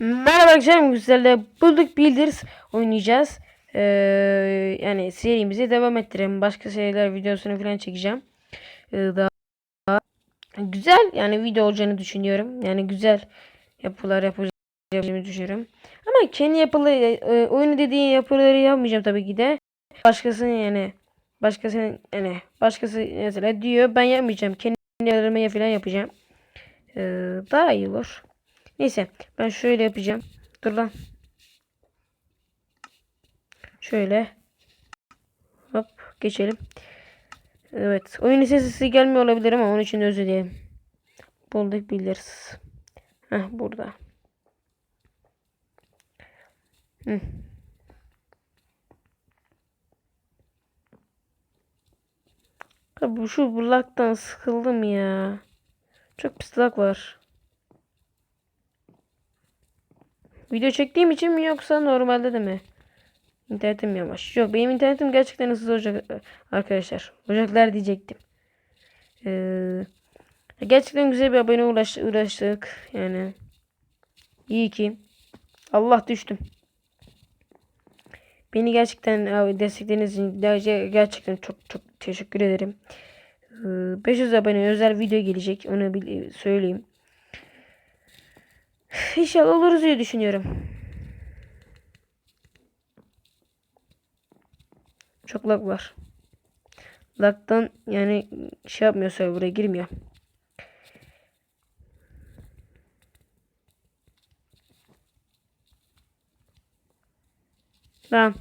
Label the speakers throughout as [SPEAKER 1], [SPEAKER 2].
[SPEAKER 1] Merhaba arkadaşlar güzelle bulduk Builders oynayacağız. Ee, yani serimizi devam ettirelim. Başka seriler videosunu falan çekeceğim. Ee, daha güzel yani video olacağını düşünüyorum. Yani güzel yapılar yapacağımı düşünüyorum. Ama kendi yapılı e, oyunu dediği yapıları yapmayacağım tabii ki de. Başkasının yani başkasının yani başkası mesela diyor ben yapmayacağım. Kendi yapılarımı falan yapacağım. Ee, daha iyi olur. Neyse ben şöyle yapacağım. Dur lan. Şöyle. Hop geçelim. Evet. Oyun sesi gelmiyor olabilir ama onun için özür dilerim. Bulduk biliriz. Heh burada. Hı. Bu şu bulaktan sıkıldım ya. Çok pis lag var. Video çektiğim için mi yoksa normalde de mi? İnternetim yavaş. Yok benim internetim gerçekten hızlı olacak arkadaşlar. Ocaklar diyecektim. Ee, gerçekten güzel bir abone uğraş, uğraştık. Yani iyi ki. Allah düştüm. Beni gerçekten destekleriniz için gerçekten çok çok teşekkür ederim. Ee, 500 abone özel video gelecek. Onu söyleyeyim. İnşallah oluruz diye düşünüyorum. Çok lag var. Lag'dan yani şey yapmıyor server'a girmiyor. Lan.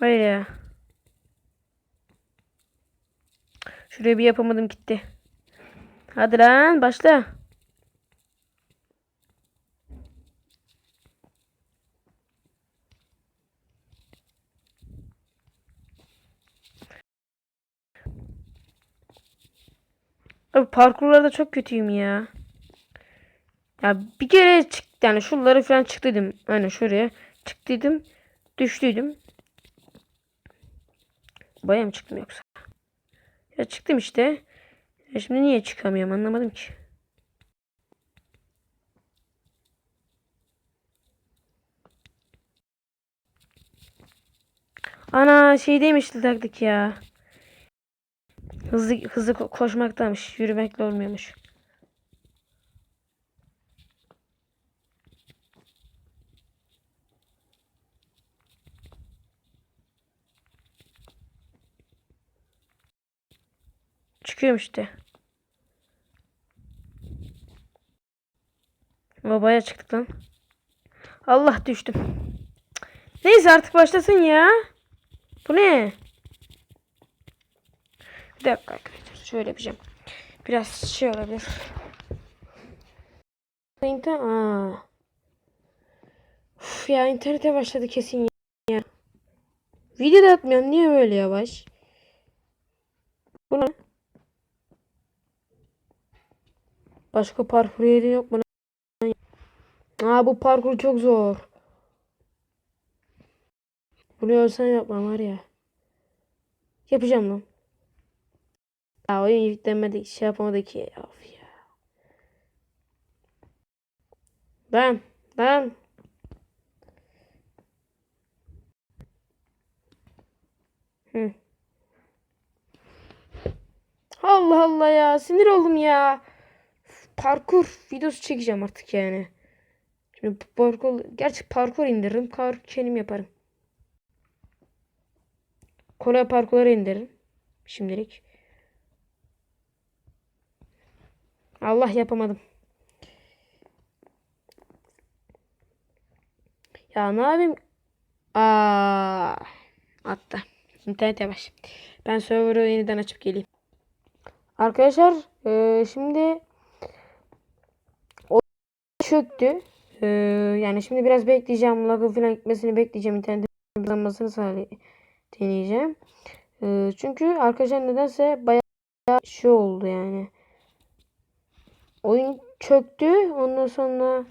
[SPEAKER 1] Hayır ya. Şuraya bir yapamadım gitti. Hadi lan başla. Parkurlarda çok kötüyüm ya. Ya bir kere çık yani şunları falan çıktıydım. Aynen şuraya çıktıydım. Düştüydüm. Baya mı çıktım yoksa? Ya çıktım işte. Ya şimdi niye çıkamıyorum anlamadım ki. Ana şey demişti taktik ya. Hızlı hızlı ko koşmaktamış. Yürümekle olmuyormuş. Çıkıyorum işte. Babaya çıktık lan. Allah düştüm. Neyse artık başlasın ya. Bu ne? Bir dakika arkadaşlar. Şöyle yapacağım. Biraz şey olabilir. İnternet... Aa. Uf ya internete başladı kesin ya. Video da atmıyorum. Niye böyle yavaş? Bu ne? Başka parkur yeri yok mu? Aa bu parkur çok zor. Bunu ölsen yapmam var ya. Yapacağım lan. Ya oyun yüklenmedi şey yapamadı ki. Of ya. Ben. Hı. Allah Allah ya. Sinir oldum ya. Parkur videosu çekeceğim artık yani. Şimdi parkur, gerçi parkur indiririm. Parkur kendim yaparım. Kolay parkurları indiririm. Şimdilik. Allah yapamadım. Ya ne yapayım? Aa, attı. İnternet yavaş. Ben server'ı yeniden açıp geleyim. Arkadaşlar e, şimdi o çöktü. E, yani şimdi biraz bekleyeceğim. Lag'ı falan gitmesini bekleyeceğim. İnternetin hızlanmasını sağlayacağım. E, çünkü arkadaşlar nedense bayağı şey oldu yani oyun çöktü. Ondan sonra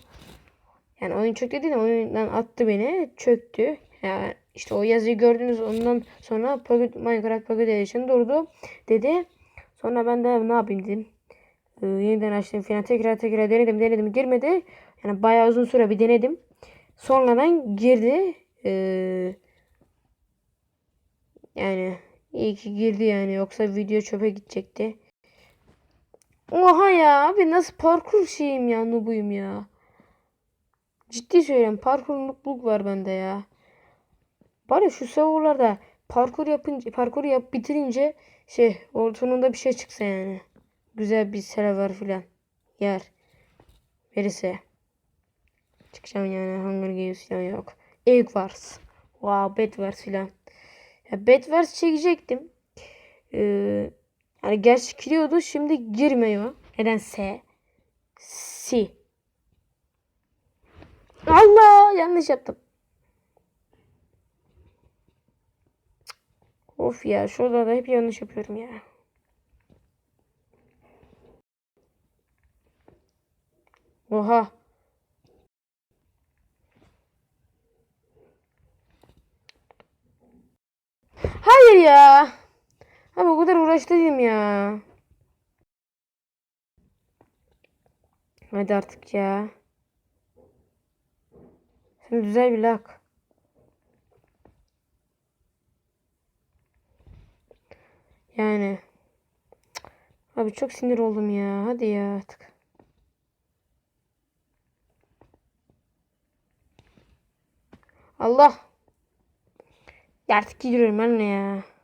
[SPEAKER 1] yani oyun çöktü değil de oyundan attı beni. Çöktü. Yani işte o yazıyı gördünüz ondan sonra Minecraft Pocket Edition durdu dedi. Sonra ben de ne yapayım dedim. Ee, yeniden açtım falan tekrar tekrar denedim denedim girmedi. Yani bayağı uzun süre bir denedim. Sonradan girdi. Ee, yani iyi ki girdi yani. Yoksa video çöpe gidecekti. Oha ya abi nasıl parkur şeyim ya nubuyum ya. Ciddi söylüyorum parkur nubluk var bende ya. Bari şu serverlarda parkur yapınca parkur yap bitirince şey ortamında bir şey çıksa yani. Güzel bir server filan yer verirse. Çıkacağım yani Hunger Games falan yok. Egg Wars. Wow Bed Wars filan. Ya Bed Wars çekecektim. Ee, yani gerçi giriyordu şimdi girmiyor. Nedense. Si. Allah yanlış yaptım. Of ya şurada da hep yanlış yapıyorum ya. Oha. Hayır ya. Abi o kadar uğraştıydım ya. Hadi artık ya. Sen güzel bir lak. Yani. Abi çok sinir oldum ya. Hadi ya artık. Allah. Ya artık gidiyorum anne ya.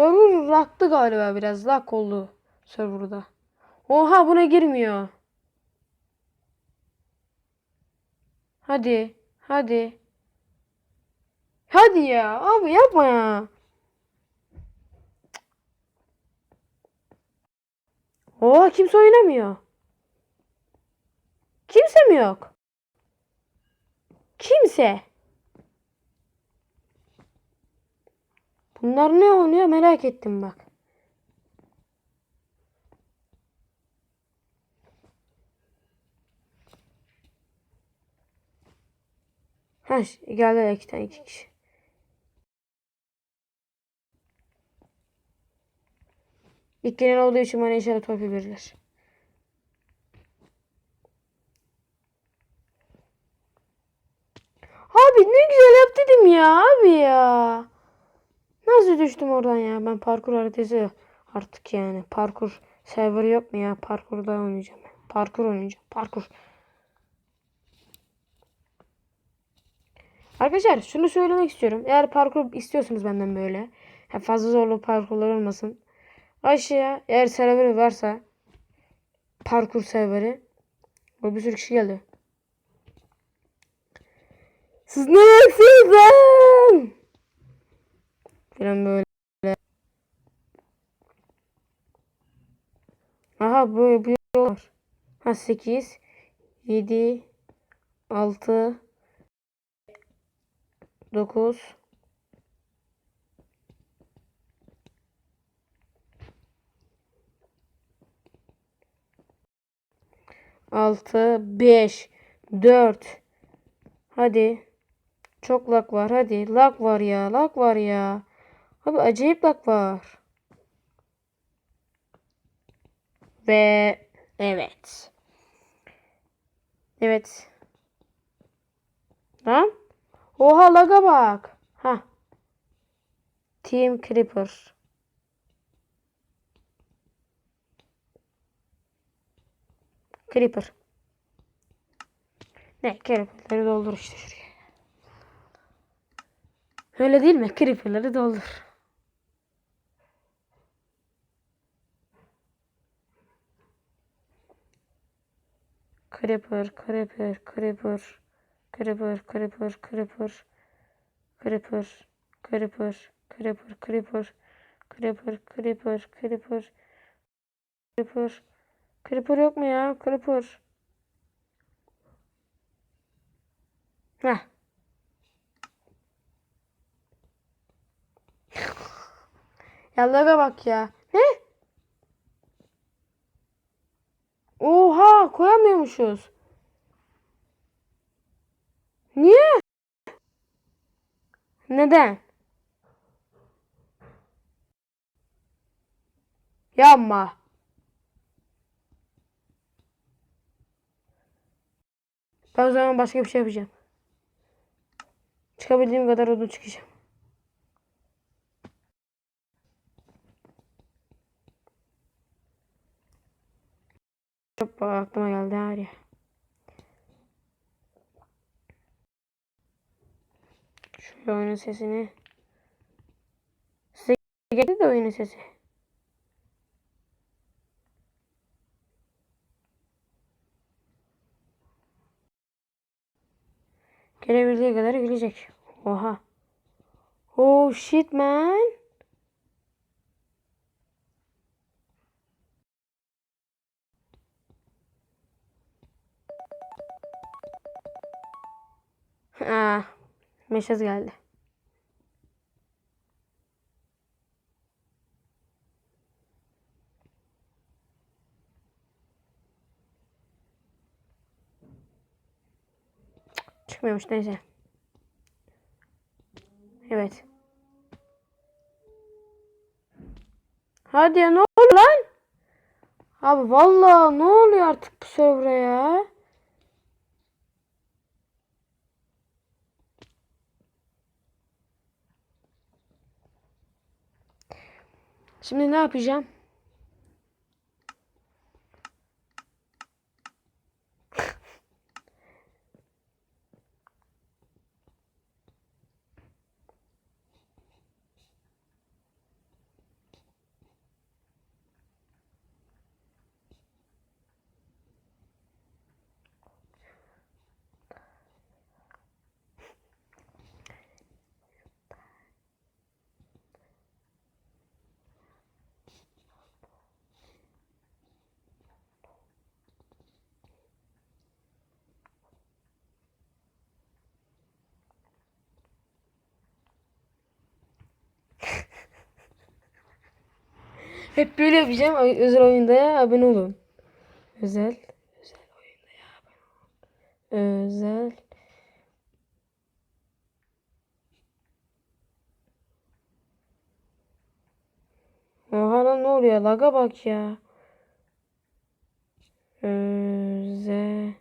[SPEAKER 1] Server laktı galiba biraz. Lak oldu serverda. Oha buna girmiyor. Hadi. Hadi. Hadi ya. Abi yapma ya. Oha kimse oynamıyor. Kimse mi yok? Kimse. Bunlar ne oynuyor merak ettim bak. Ha geldiler iki tane iki kişi. İlk gelen olduğu için bana inşallah torpil verirler. Abi ne güzel yap dedim ya abi ya. Nasıl düştüm oradan ya? Ben parkur haritası artık yani. Parkur server yok mu ya? Parkurda oynayacağım. Parkur oynayacağım. Parkur. Arkadaşlar şunu söylemek istiyorum. Eğer parkur istiyorsanız benden böyle. fazla zorlu parkurlar olmasın. Aşağıya eğer serveri varsa parkur serveri. O bir sürü kişi geldi. Siz ne yapıyorsunuz lan? Falan böyle. Aha bu bu var. Ha 8 7 6 9 6 5 4 Hadi. Çok lak var. Hadi. Lak var ya. Lak var ya. Abi acayip lak var. Ve evet. Evet. Lan. Oha laga bak. Ha. Team Creeper. Creeper. Ne? Creeper'ları doldur işte şuraya. Öyle değil mi? Creeper'ları doldur. Creeper, Creeper, Creeper, Creeper, Creeper, Creeper, Creeper, Creeper, Creeper, Creeper, Creeper, Creeper, Creeper, Creeper, Creeper yok mu ya? Creeper. Heh. Yalara bak ya. yapamıyormuşuz. Niye? Neden? Yapma. Ben o zaman başka bir şey yapacağım. Çıkabildiğim kadar odun çıkacağım. Hoppa aklıma geldi her ya. Şöyle oyunun sesini. Size geldi de oyunun sesi. Gelebildiği kadar gelecek. Oha. Oh shit man. Ah, mesaj geldi. Çıkmıyormuş neyse. Evet. Hadi ya ne oluyor lan? Abi vallahi ne oluyor artık bu server'a ya? Şimdi ne yapacağım? Hep böyle yapacağım. Özel oyunda ya abone olun. Özel. Özel oyunda ya abone olun. Özel. Oha lan ne oluyor? Laga bak ya. Özel.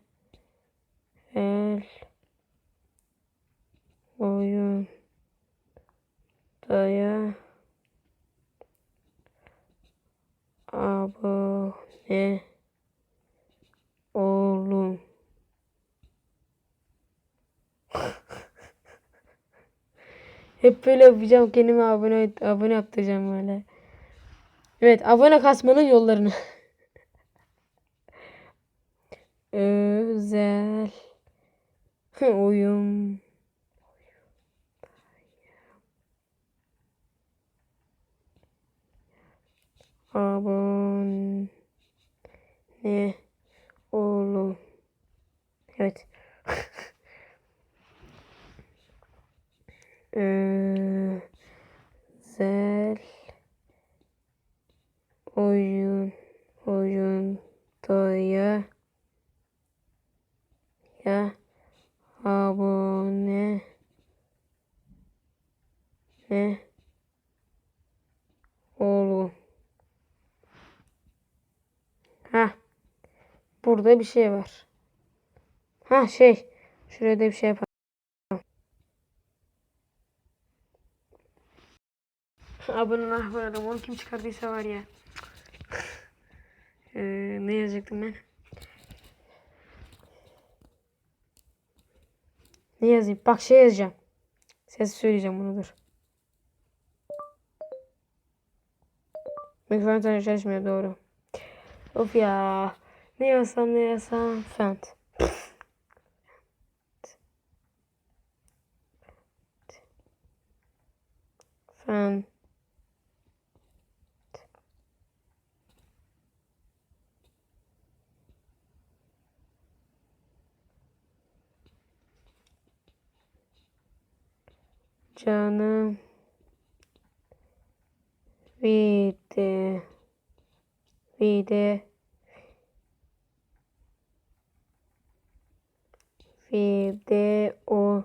[SPEAKER 1] Oyun. Daya. abone olun. Hep böyle yapacağım. Kendime abone abone yaptıracağım böyle. Evet, abone kasmanın yollarını. Özel oyun abone olun. Evet. Özel oyun oyun ya ya abone ne olun. Ha. Burada bir şey var. Ha şey. Şurada bir şey yapalım. Abone ol. Onu kim çıkardıysa var ya. Ee, ne yazacaktım ben? Ne yazayım? Bak şey yazacağım. Ses söyleyeceğim bunu dur. Mikrofon çalışmıyor doğru. Of ya. Ne yazsam ne yazsam. Fent. Canım. Vide. Vide. Video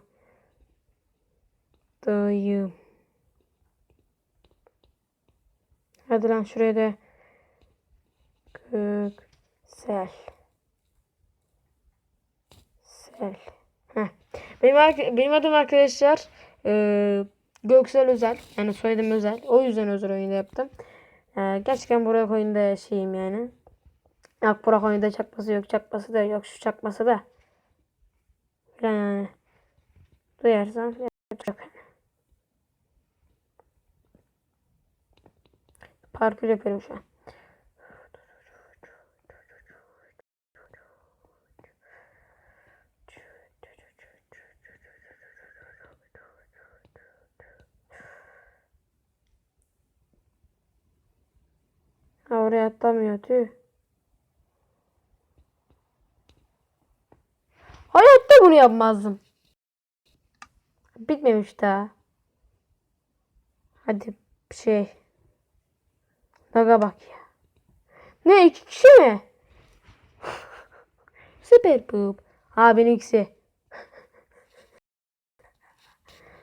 [SPEAKER 1] dayım. Hadi lan şuraya da göksel. Göksel. Heh. Benim, benim adım arkadaşlar eee Göksel Özel. Yani soyadım Özel. O yüzden özel oyunda yaptım. Eee, gerçekten Burak oyunda şeyim yani. Yok Burak oyunda çakması yok. Çakması da yok. Şu çakması da. Yani. Duyarsan yapacak. Parkur yapıyorum şu an. Ha, oraya atlamıyor tüh. Hayatta bunu yapmazdım. Bitmemiş daha. Hadi şey. Naga bak ya. Ne iki kişi mi? Süper poop. Ha benimkisi.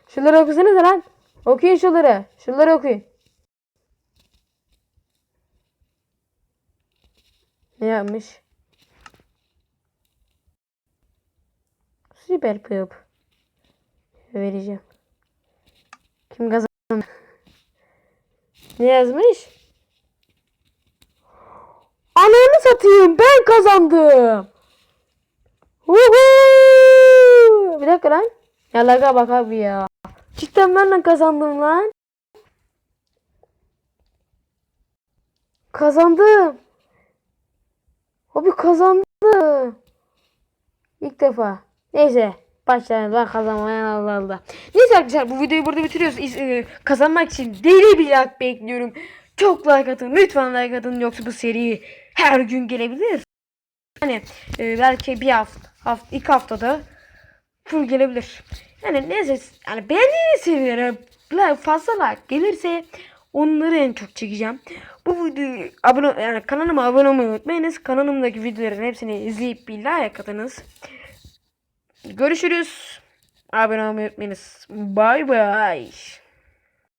[SPEAKER 1] Şunları okusanıza lan. Okuyun şunları. Şunları okuyun. Ne yapmış? Süper poop. Vereceğim. Kim kazandı? Ne yazmış? Ananı satayım ben kazandım. Woohoo! Bir dakika lan. Ya laga bak abi ya. Cidden ben de kazandım lan. Kazandım. Abi kazandım. İlk defa. Neyse. Başlayalım. Ben kazanmayan Allah Allah. Neyse arkadaşlar bu videoyu burada bitiriyoruz. İz- e, kazanmak için deli bir like bekliyorum. Çok like atın. Lütfen like atın. Yoksa bu seri her gün gelebilir. Hani e, belki bir hafta, hafta, iki haftada full gelebilir. Yani neyse yani beğendiğiniz seviyelere like, fazla like gelirse onları en çok çekeceğim. Bu videoyu abone yani kanalıma abone olmayı unutmayınız. Kanalımdaki videoların hepsini izleyip bir like atınız. Görüşürüz. Abone olmayı unutmayınız. Bye bye.